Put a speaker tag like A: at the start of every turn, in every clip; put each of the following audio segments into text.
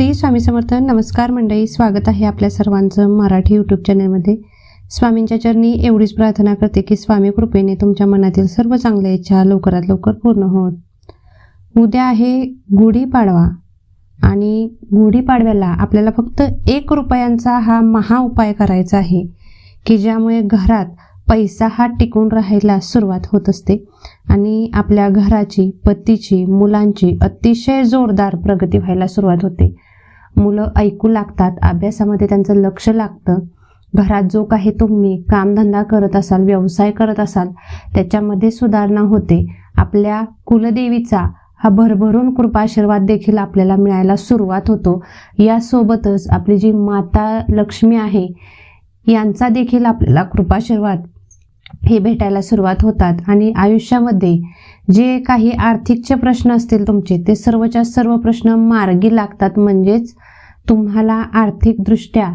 A: श्री स्वामी समर्थ. नमस्कार मंडळी स्वागत आहे आपल्या सर्वांचं मराठी यूट्यूब चॅनलमध्ये स्वामींच्या चरणी एवढीच प्रार्थना करते की स्वामी कृपेने तुमच्या मनातील सर्व चांगल्या इच्छा लवकरात लवकर पूर्ण होत. उद्या आहे गुढीपाडवा आणि गुढीपाडव्याला आपल्याला फक्त एक रुपयांचा हा महा उपाय करायचा आहे की ज्यामुळे घरात पैसा हा टिकून राहायला सुरुवात होत असते आणि आपल्या घराची पतीची मुलांची अतिशय जोरदार प्रगती व्हायला सुरुवात होते. मुलं ऐकू लागतात अभ्यासामध्ये त्यांचं लक्ष लागतं. घरात जो काही तुम्ही कामधंदा करत असाल व्यवसाय करत असाल त्याच्यामध्ये सुधारणा होते. आपल्या कुलदेवीचा हा भरभरून कृपाशीर्वाद देखील आपल्याला मिळायला सुरुवात होतो. यासोबतच आपली जी माता लक्ष्मी आहे यांचा देखील आपल्याला कृपाशीर्वाद हे भेटायला सुरुवात होतात. आणि आयुष्यामध्ये जे काही आर्थिकचे प्रश्न असतील तुमचे ते सर्वच्या सर्व प्रश्न मार्गी लागतात. म्हणजेच तुम्हाला आर्थिकदृष्ट्या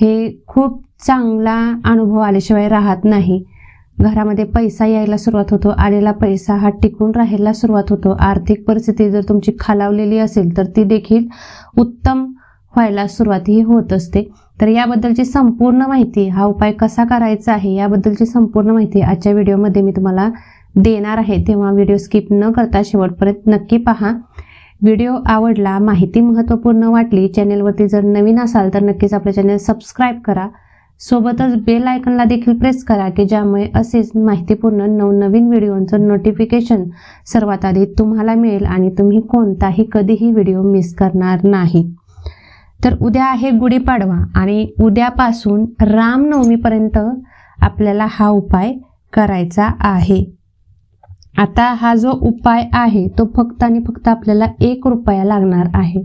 A: हे खूप चांगला अनुभव आल्याशिवाय राहत नाही. घरामध्ये पैसा यायला सुरुवात होतो. आलेला पैसा हा टिकून राहायला सुरुवात होतो. आर्थिक परिस्थिती जर तुमची खालावलेली असेल तर ती देखील उत्तम व्हायला सुरुवातही होत असते. तर याबद्दलची संपूर्ण माहिती हा उपाय कसा करायचा आहे याबद्दलची संपूर्ण माहिती आजच्या व्हिडिओमध्ये मी तुम्हाला देणार आहे. तेव्हा व्हिडिओ स्किप न करता शेवटपर्यंत नक्की पहा. व्हिडिओ आवडला माहिती महत्त्वपूर्ण वाटली चॅनेलवरती जर नवीन असाल तर नक्कीच आपलं चॅनेल सबस्क्राईब करा. सोबतच बेल आयकनला देखील प्रेस करा की ज्यामुळे असेच माहितीपूर्ण नवनवीन व्हिडिओंचं नोटिफिकेशन सर्वात आधी तुम्हाला मिळेल आणि तुम्ही कोणताही कधीही व्हिडिओ मिस करणार नाही. तर उद्या आहे गुढीपाडवा आणि उद्यापासून रामनवमीपर्यंत आपल्याला हा उपाय करायचा आहे. आता हा जो उपाय आहे तो फक्त आणि फक्त आपल्याला एक रुपया लागणार आहे.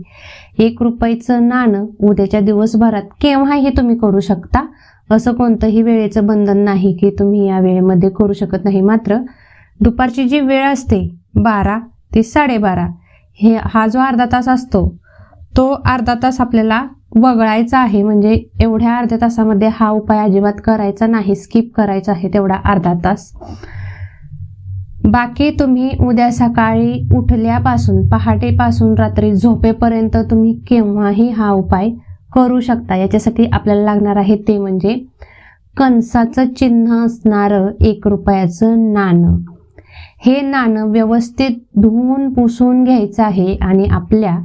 A: एक रुपयाचं नाणं उद्याच्या दिवसभरात केव्हाही तुम्ही करू शकता. असं कोणतंही वेळेचं बंधन नाही की तुम्ही या वेळेमध्ये करू शकत नाही. मात्र दुपारची जी वेळ असते बारा ते साडेबारा हे हा जो अर्धा तास असतो तो अर्धा तास आपल्याला वगळायचा आहे. म्हणजे एवढ्या अर्ध्या तासामध्ये हा उपाय अजिबात करायचा नाही. स्किप करायचा आहे तेवढा अर्धा तास. बाकी तुम्ही उद्या सकाळी उठल्यापासून पहाटेपासून रात्री झोपेपर्यंत तुम्ही केव्हाही हा उपाय करू शकता. याच्यासाठी आपल्याला लागणार आहे ते म्हणजे कणसाचं चिन्ह असणारं एक रुपयाचं नाणं. हे नाणं व्यवस्थित धुवून पुसून घ्यायचं आहे आणि आपल्या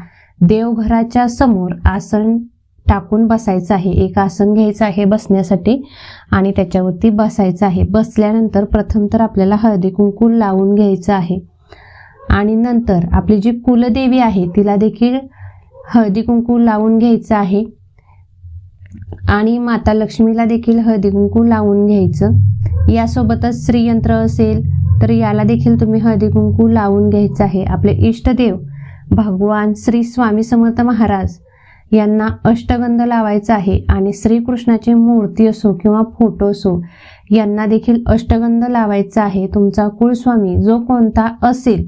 A: देवघराच्या समोर आसन टाकून बसायचं आहे. एक आसन घ्यायचं आहे बसण्यासाठी आणि त्याच्यावरती बसायचं आहे. बसल्यानंतर प्रथम तर आपल्याला हळदी कुंकू लावून घ्यायचं आहे. आणि नंतर आपली जी कुलदेवी आहे तिला देखील हळदी कुंकू लावून घ्यायचं आहे. आणि माता लक्ष्मीला देखील हळदी कुंकू लावून घ्यायचं. यासोबतच श्रीयंत्र असेल तर याला देखील तुम्ही हळदी कुंकू लावून घ्यायचं आहे. आपले इष्टदेव भगवान श्री स्वामी समर्थ महाराज यांना अष्टगंध लावायचा आहे आणि श्रीकृष्णाची मूर्ती असो किंवा फोटो असो यांना देखील अष्टगंध लावायचा आहे. तुमचा कुळस्वामी जो कोणता असेल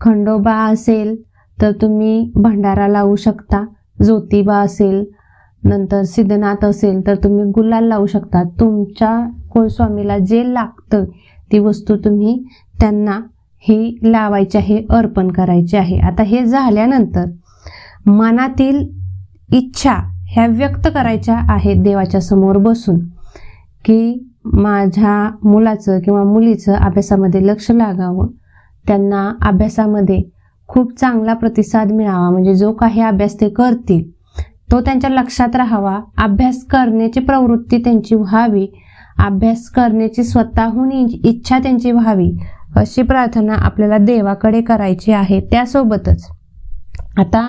A: खंडोबा असेल तर तुम्ही भंडारा लावू शकता. ज्योतिबा असेल नंतर सिद्धनाथ असेल तर तुम्ही गुलाल लावू शकता. तुमच्या कुळस्वामीला जे लागतं ती वस्तू तुम्ही त्यांना हे लावायचे आहे अर्पण करायचे आहे. आता हे झाल्यानंतर मनातील इच्छा ह्या व्यक्त करायच्या आहेत देवाच्या समोर बसून की माझ्या मुलाचं किंवा मुलीचं अभ्यासामध्ये लक्ष लागावं. त्यांना अभ्यासामध्ये खूप चांगला प्रतिसाद मिळावा. म्हणजे जो काही अभ्यास ते करतील तो त्यांच्या लक्षात राहावा. अभ्यास करण्याची प्रवृत्ती त्यांची व्हावी. अभ्यास करण्याची स्वतःहून इच्छा त्यांची व्हावी. अशी प्रार्थना आपल्याला देवाकडे करायची आहे त्यासोबतच. आता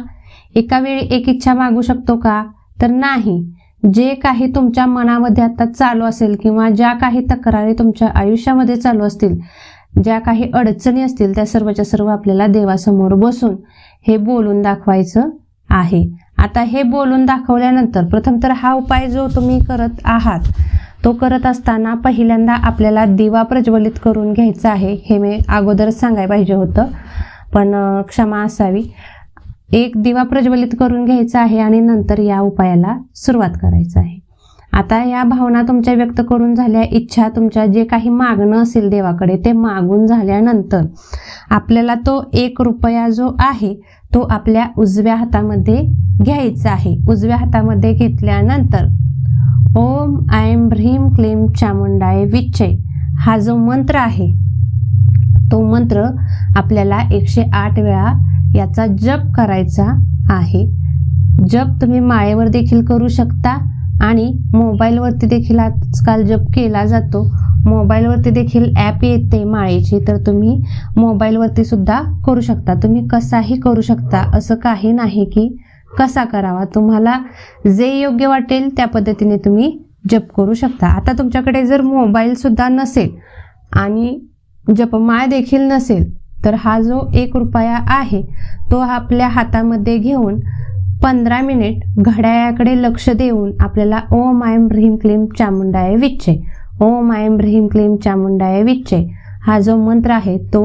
A: एका वेळी एक इच्छा मागू शकतो का? तर नाही. जे काही तुमच्या मनामध्ये आता चालू असेल किंवा ज्या काही तक्रारी तुमच्या आयुष्यामध्ये चालू असतील ज्या काही अडचणी असतील त्या सर्वच्या सर्व आपल्याला देवासमोर बसून हे बोलून दाखवायचं आहे. आता हे बोलून दाखवल्यानंतर प्रथम तर हा उपाय जो तुम्ही करत आहात तो करत असताना पहिल्यांदा आपल्याला दिवा प्रज्वलित करून घ्यायचा आहे हे मी अगोदरच सांगायला पाहिजे होतं. पण क्षमा असावी. एक दिवा प्रज्वलित करून घ्यायचा आहे आणि नंतर या उपायाला सुरुवात करायचं आहे. आता या भावना तुमच्या व्यक्त करून झाल्या इच्छा तुमच्या जे काही मागणं असेल देवाकडे ते मागून झाल्यानंतर आपल्याला तो एक रुपया जो आहे तो आपल्या उजव्या हातामध्ये घ्यायचा आहे. उजव्या हातामध्ये घेतल्यानंतर ओम आयम ह्रीम क्लीम चामुंडाय विच्चय हा जो मंत्र आहे तो मंत्र आपल्याला एकशे आठ वेळा याचा जप करायचा आहे. जप तुम्ही माळेवर देखील करू शकता आणि मोबाईलवरती देखील आजकाल जप केला जातो. मोबाईलवरती देखील ॲप येते माळेची तर तुम्ही मोबाईलवरती सुद्धा करू शकता. तुम्ही कसाही करू शकता असं काही नाही की कसा करावा? तुम्हाला जे योग्य वाटेल त्या पद्धतीने तुम्ही जप करू शकता. आता तुमच्याकडे जर मोबाईल सुद्धा नसेल आणि जपमाळ देखील नसेल तर हा जो एक रुपया आहे तो आपल्या हातामध्ये घेऊन पंधरा मिनिट घड्याळाकडे लक्ष देऊन आपल्याला ओम आयम ह्रीम क्लीम चामुंडाय विच्चे. ओम आयम ह्रीम क्लीम चामुंडाय विच्चे. हा जो मंत्र आहे तो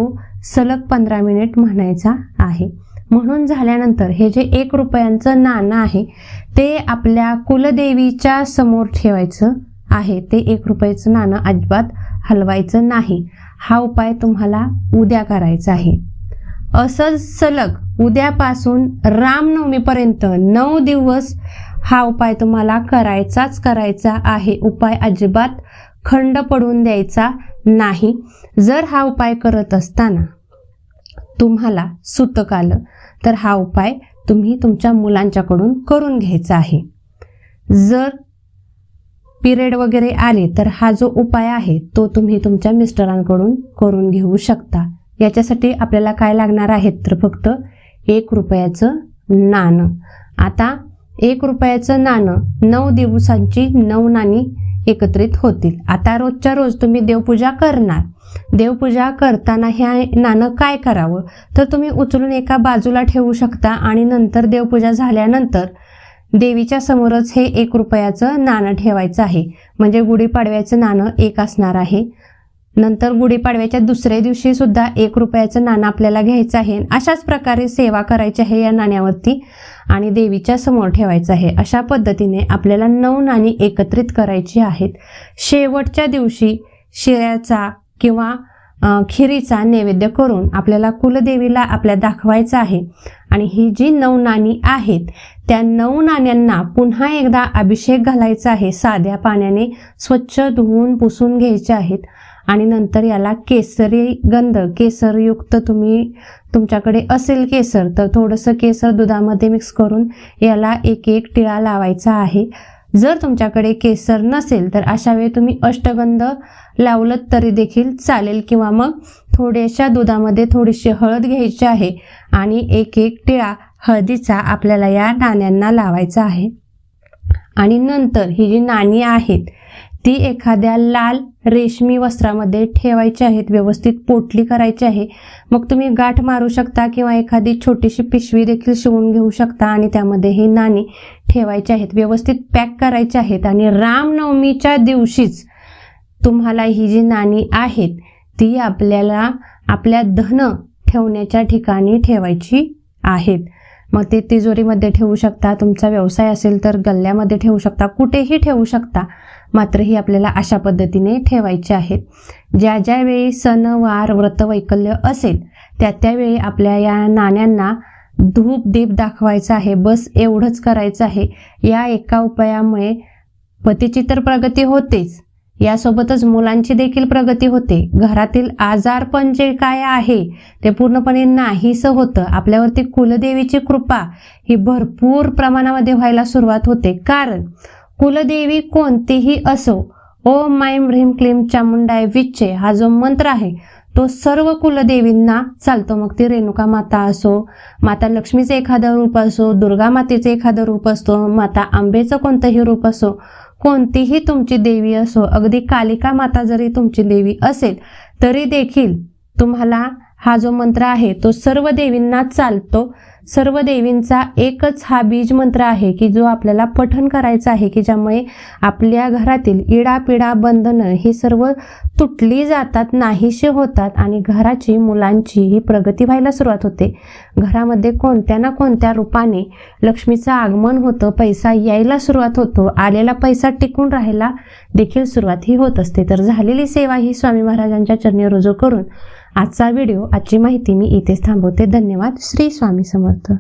A: सलग पंधरा मिनिट म्हणायचा आहे. म्हणून झाल्यानंतर हे जे एक रुपयांचं नाणं आहे ते आपल्या कुलदेवीच्या समोर ठेवायचं आहे. ते एक रुपयाचं नाणं अजिबात हलवायचं नाही. हा उपाय तुम्हाला उद्या करायचा आहे. असंच सलग उद्यापासून रामनवमीपर्यंत नऊ दिवस हा उपाय तुम्हाला करायचाच करायचा आहे. उपाय अजिबात खंड पडून द्यायचा नाही. जर हा उपाय करत असताना तुम्हाला सुतक आलं तर हा उपाय तुम्ही तुमच्या मुलांच्याकडून करून घ्यायचा आहे. जर पिरियड वगैरे आले तर हा जो उपाय आहे तो तुम्ही तुमच्या मिस्टरांकडून करून घेऊ शकता. याच्यासाठी आपल्याला काय लागणार आहेत तर फक्त एक रुपयाचं नाणं. आता एक रुपयाचं नाणं नऊ दिवसांची नऊ नाणी एकत्रित होतील. आता रोजच्या रोज तुम्ही देवपूजा करणार. देवपूजा करताना ह्या नाणं काय करावं? तर तुम्ही उचलून एका बाजूला ठेवू शकता आणि नंतर देवपूजा झाल्यानंतर देवीच्या समोरच हे एक रुपयाचं नाणं ठेवायचं आहे. म्हणजे गुढीपाडव्याचं नाणं एक असणार आहे. नंतर गुढीपाडव्याच्या दुसऱ्या दिवशी सुद्धा एक रुपयाचं नाणं आपल्याला घ्यायचं आहे. अशाच प्रकारे सेवा करायची आहे या नाण्यावरती आणि देवीच्या समोर ठेवायचं आहे. अशा पद्धतीने आपल्याला नऊ नाणी एकत्रित करायची आहेत. शेवटच्या दिवशी शिऱ्याचा किंवा खिरीचा नैवेद्य करून आपल्याला कुलदेवीला आपल्या दाखवायचं आहे. आणि ही जी नऊ नाणी आहेत त्या नऊ नाण्यांना पुन्हा एकदा अभिषेक घालायचा आहे. साध्या पाण्याने स्वच्छ धुवून पुसून घ्यायचे आहेत. आणि नंतर याला केसरी गंध. केसरयुक्त तुम्ही तुमच्याकडे असेल केसर तर थोडंसं केसर दुधामध्ये मिक्स करून याला एक एक टिळा लावायचा आहे. जर तुमच्याकडे केसर नसेल तर अशा वेळी तुम्ही अष्टगंध लावलं तरी देखील चालेल. किंवा मग थोड्याशा दुधामध्ये थोडीशी हळद घ्यायची आहे आणि एक एक टिळा हळदीचा आपल्याला या नाण्यांना लावायचा आहे. आणि नंतर ही जी नाणी आहेत ती एखाद्या लाल रेशमी वस्त्रामध्ये ठेवायची आहेत व्यवस्थित पोटली करायची आहे. मग तुम्ही गाठ मारू शकता किंवा एखादी छोटीशी पिशवी देखील शिवून घेऊ शकता आणि त्यामध्ये हे नाणी ठेवायचे आहेत व्यवस्थित पॅक करायचे आहेत. आणि रामनवमीच्या दिवशीच तुम्हाला ही जी नाणी आहेत ती आपल्याला आपल्या धन ठेवण्याच्या ठिकाणी ठेवायची आहेत. मग ते तिजोरीमध्ये ठेवू शकता तुमचा व्यवसाय असेल तर गल्ल्यामध्ये ठेवू शकता कुठेही ठेवू शकता. मात्र ही आपल्याला अशा पद्धतीने ठेवायचे आहेत. ज्या ज्या वेळी सण वार व्रत वैकल्य असेल त्या त्यावेळी आपल्या या नाण्यांना धूप दीप दाखवायचा आहे बस एवढंच करायचं आहे. या एका उपायामुळे पतीची तर प्रगती होतेच. यासोबतच मुलांची देखील प्रगती होते. घरातील आजारपण जे काय आहे ते पूर्णपणे नाहीसं होतं. आपल्यावरती कुलदेवीची कृपा ही भरपूर प्रमाणामध्ये व्हायला सुरुवात होते. कारण कुलदेवी कोणतीही असो ओम माईम ह्रीम क्लीम चामुंडाय विच्चे हा जो मंत्र आहे तो सर्व कुलदेवींना चालतो. मग ती रेणुका माता असो माता लक्ष्मीचं एखादं रूप असो दुर्गा मातेचं एखादं रूप असतो माता आंबेचं कोणतंही रूप असो कोणतीही तुमची देवी असो अगदी कालिका माता जरी तुमची देवी असेल तरी देखील तुम्हाला हा जो मंत्र आहे तो सर्व देवींना चालतो. सर्व देवींचा एकच हा बीज मंत्र आहे की जो आपल्याला पठन करायचा आहे की ज्यामुळे आपल्या घरातील इडापिडा बंधनं ही सर्व तुटली जातात नाहीशी होतात आणि घराची मुलांची ही प्रगती व्हायला सुरुवात होते. घरामध्ये कोणत्या ना कोणत्या रूपाने लक्ष्मीचं आगमन होतं पैसा यायला सुरुवात होतो आलेला पैसा टिकून राहायला देखील सुरुवात ही होत असते. तर झालेली सेवा ही स्वामी महाराजांच्या चरणी रुजू करून आजचा व्हिडिओ आजची माहिती मी इथेच थांबवते. धन्यवाद. श्री स्वामी समर्थ.